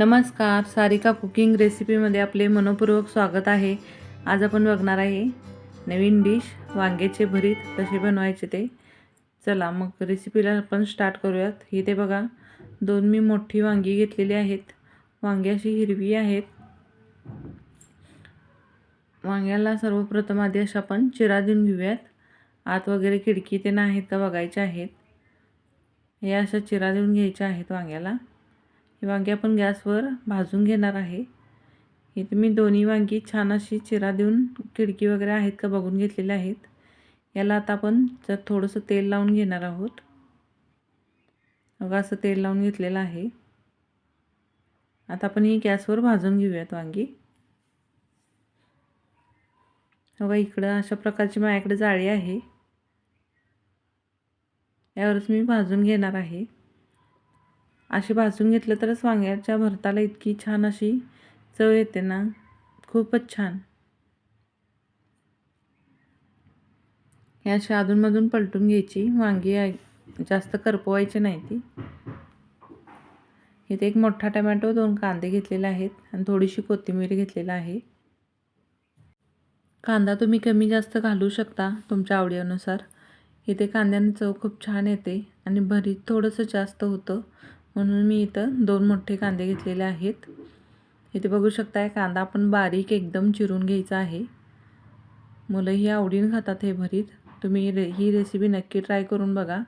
नमस्कार सारिका कुकिंग रेसिपीमध्ये आपले मनपूर्वक स्वागत आहे. आज आपण बघणार आहे नवीन डिश वांग्याचे भरीत कसे बनवायचे ते. चला मग रेसिपीला आपण स्टार्ट करूयात. इथे बघा दोन मी मोठी वांगी घेतलेली आहेत. वांगी अशी हिरवी आहेत. वांग्याला सर्वप्रथम आधी अशा आपण चिरा देऊन घेऊयात. आत वगैरे खिडकी ते नाहीत का बघायच्या आहेत. हे अशा चिरा देऊन घ्यायच्या आहेत वांग्याला. ही वांगी आपण गॅसवर भाजून घेणार आहे. इथे मी दोन्ही वांगी छान अशी चिरा देऊन खिडकी वगैरे आहेत का बघून घेतलेल्या आहेत. याला आता आपण जर थोडंसं तेल लावून घेणार आहोत. बघा असं तेल लावून घेतलेलं आहे. आता आपण ही गॅसवर भाजून घेऊयात वांगी. बघा इकडं अशा प्रकारची माझ्याकडे जाळी आहे. यावरच मी भाजून घेणार आहे. अशी भाजून घेतलं तरच वांग्याच्या भरताला इतकी छान अशी चव येते ना. खूपच छान. हे अशी अधूनमधून पलटून घ्यायची. वांगी जास्त करपवायची नाही ती. इथे एक मोठा टमॅटो दोन कांदे घेतलेले आहेत आणि थोडीशी कोथिंबीर घेतलेला आहे. कांदा तुम्ही कमी जास्त घालू शकता तुमच्या आवडीनुसार. इथे कांद्याने चव खूप छान येते आणि भरीत थोडंसं जास्त होतं. म्हणून मी इथं दोन मोठे कांदे घेतलेले आहेत. इथे बघू शकताय कांदा आपण बारीक एकदम चिरून घ्यायचा आहे. मुलंही आवडीनं खातात हे भरीत. तुम्ही रे ही रेसिपी नक्की ट्राय करून बघा.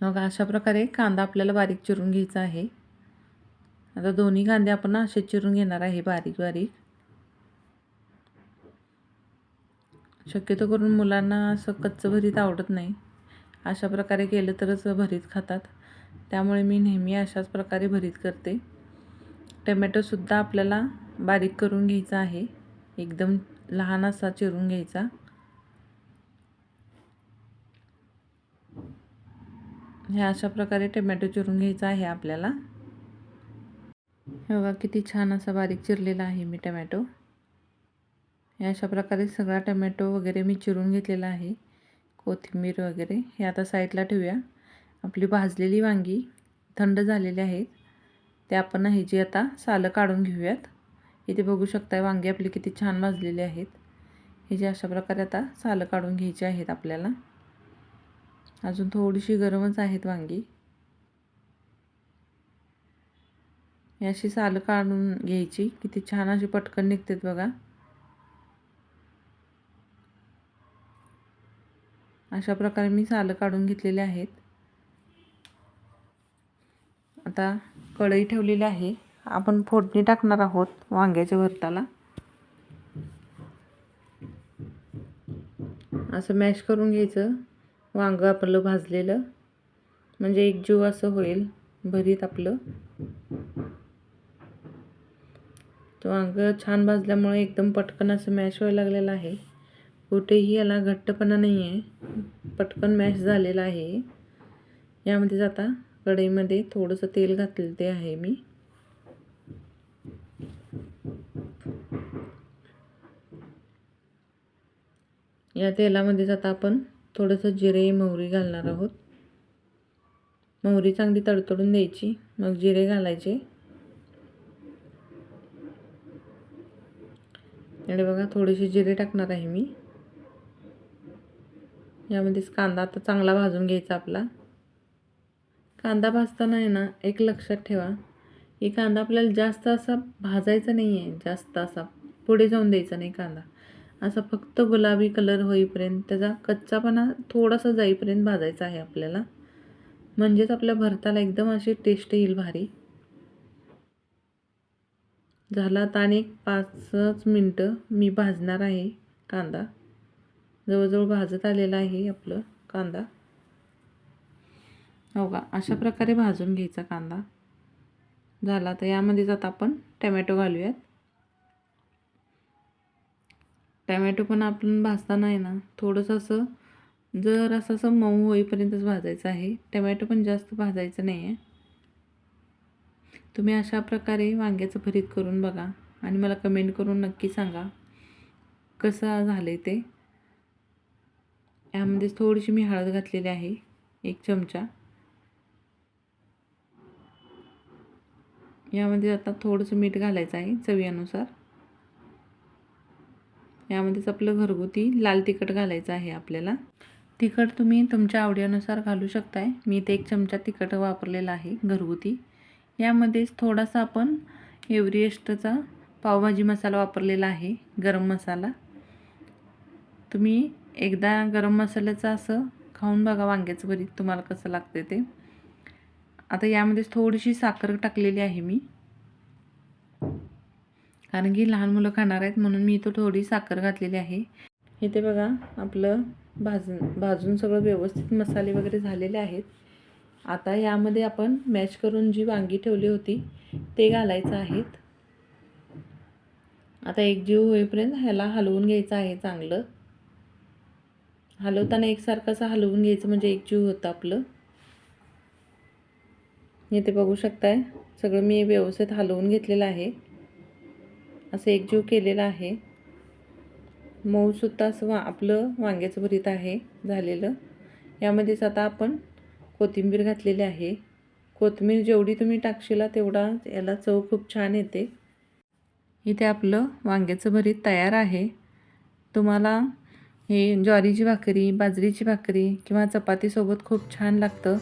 मग अशा प्रकारे कांदा आपल्याला बारीक चिरून घ्यायचा आहे. आता दोन्ही कांदे आपण असे चिरून घेणार आहे बारीक बारीक. शक्यतो करून मुलांना असं कच्चं भरीत आवडत नाही. अशा प्रकारे केलं तरच भरीत खातात. त्यामुळे मी नेहमी अशाच प्रकारे भरीत करते. टमॅटोसुद्धा आपल्याला बारीक करून घ्यायचा आहे. एकदम लहान असा चिरून घ्यायचा. ह्या अशा प्रकारे टमॅटो चिरून घ्यायचा आहे आपल्याला. हे बघा किती छान असा बारीक चिरलेला आहे मी टमॅटो हे अशा प्रकारे सगळा टमॅटो वगैरे मी चिरून घेतलेला आहे. कोथिंबीर वगैरे हे आता साईडला ठेवूया. आपली भाजलेली वांगी थंड झालेली आहेत. ते आपण ह्याची जी आता सालं काढून घेऊयात. इथे बघू शकता वांगी आपली किती छान भाजलेली आहेत. हे जे अशा प्रकारे आता सालं काढून घ्यायची आहेत आपल्याला. अजून थोडीशी गरमच आहेत वांगी. ही अशी सालं काढून घ्यायची. किती छान अशी पटकन निघतात बघा. अशा प्रकारे मी सालं काढून घेतलेले आहेत. आता कढई ठेवलेली आहे. आपण फोडणी टाकणार आहोत वांग्याच्या भरताला. असं मॅश करून घ्यायचं. वांगं आपलं भाजलेलं. म्हणजे एक जीव असं होईल भरीत आपलं. तो वांग छान भाजल्यामुळे एकदम पटकन असं मॅश व्हायला लागलेलं आहे. कुठेही याला घट्टपणा नाही आहे पटकन मॅश झालेला आहे. यामध्येच आता कढईमध्ये थोडंसं तेल घातलेलं ते आहे मी. या तेलामध्येच आता आपण थोडंसं जिरे मोहरी घालणार आहोत. मोहरी चांगली तडतडून द्यायची. मग जिरे घालायचे. आणि बघा थोडेसे जिरे टाकणार आहे मी. यामध्येच कांदा आता चांगला भाजून घ्यायचा आपला. कांदा भाजताना आहे ना एक लक्षात ठेवा की कांदा आपल्याला जास्त असा भाजायचा नाही आहे जास्त असा पुढे जाऊन द्यायचा नाही कांदा. असा फक्त गुलाबी कलर होईपर्यंत त्याचा कच्चापणा थोडासा जाईपर्यंत भाजायचा आहे आपल्याला. म्हणजेच आपल्या भरताला एकदम अशी टेस्ट येईल भारी. झाला आता आणि एक पाचच मिनटं मी भाजणार आहे कांदा. जवळजवळ भाजत आलेला आहे आपलं कांदा. हो का? अशा प्रकारे भाजून घ्यायचा कांदा. झाला तर यामध्येच आता आपण टमॅटो घालूयात. टमॅटो पण आपण भाजताना आहे ना थोडंसं असं जर असं असं मऊ होईपर्यंतच भाजायचं आहे. टमॅटो पण जास्त भाजायचं नाही आहे तुम्ही अशा प्रकारे वांग्याचं भरीत करून बघा आणि मला कमेंट करून नक्की सांगा कसं झालं आहे ते. यामध्येच थोडीशी मी हळद घातलेली आहे एक चमचा. यामध्ये आता थोडंसं मीठ घालायचं आहे चवीनुसार. यामध्येच आपलं घरगुती लाल तिखट घालायचं आहे आपल्याला. तिखट तुम्ही तुमच्या आवडीनुसार घालू शकताय. मी इथे एक चमचा तिखट वापरलेला आहे घरगुती. यामध्येच थोडासा आपण एव्हरेस्टचा पावभाजी मसाला वापरलेला आहे गरम मसाला. तुम्ही एकदा गरम मसाल्याचं असं खाऊन बघा वांग्याचं भरीत तुम्हाला कसं लागते ते. आता यामध्येच थोडीशी साखर टाकलेली आहे मी. कारण की लहान मुलं खाणार आहेत म्हणून मी इथं थोडी साखर घातलेली आहे. इथे बघा आपलं भाजून भाजून सगळं व्यवस्थित मसाले वगैरे झालेले आहेत. आता यामध्ये आपण मॅश करून जी वांगी ठेवली होती ते घालायचं आहेत आता एक जीव होईपर्यंत ह्याला हलवून घ्यायचं आहे चांगलं. हलवताना एकसारखं असं हलवून घ्यायचं म्हणजे एक जीव होतं आपलं. इथे बघू शकताय. सगळं मी व्यवस्थित हलवून घेतलेलं आहे. असं एकजीव केलेलं आहे. मऊसुद्धा असं वा आपलं वांग्याचं भरीत आहे झालेलं. यामध्येच आता आपण कोथिंबीर घातलेली आहे. कोथिंबीर जेवढी तुम्ही टाकशिला तेवढा याला चव खूप छान येते. इथे आपलं वांग्याचं भरीत तयार आहे. तुम्हाला हे ज्वारीची भाकरी बाजरीची भाकरी किंवा चपातीसोबत खूप छान लागतं.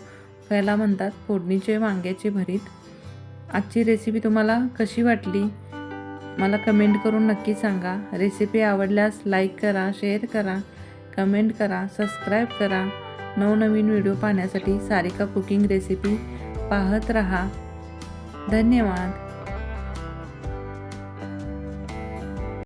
याला म्हणतात फोडणीचे वांग्याचे भरीत. आजची रेसिपी तुम्हाला कशी वाटली? मला कमेंट करून नक्की सांगा. रेसिपी आवडल्यास लाईक करा शेअर करा कमेंट करा सबस्क्राईब करा. नवनवीन व्हिडिओ पाहण्यासाठी सारिका कुकिंग रेसिपी पाहत रहा. धन्यवाद.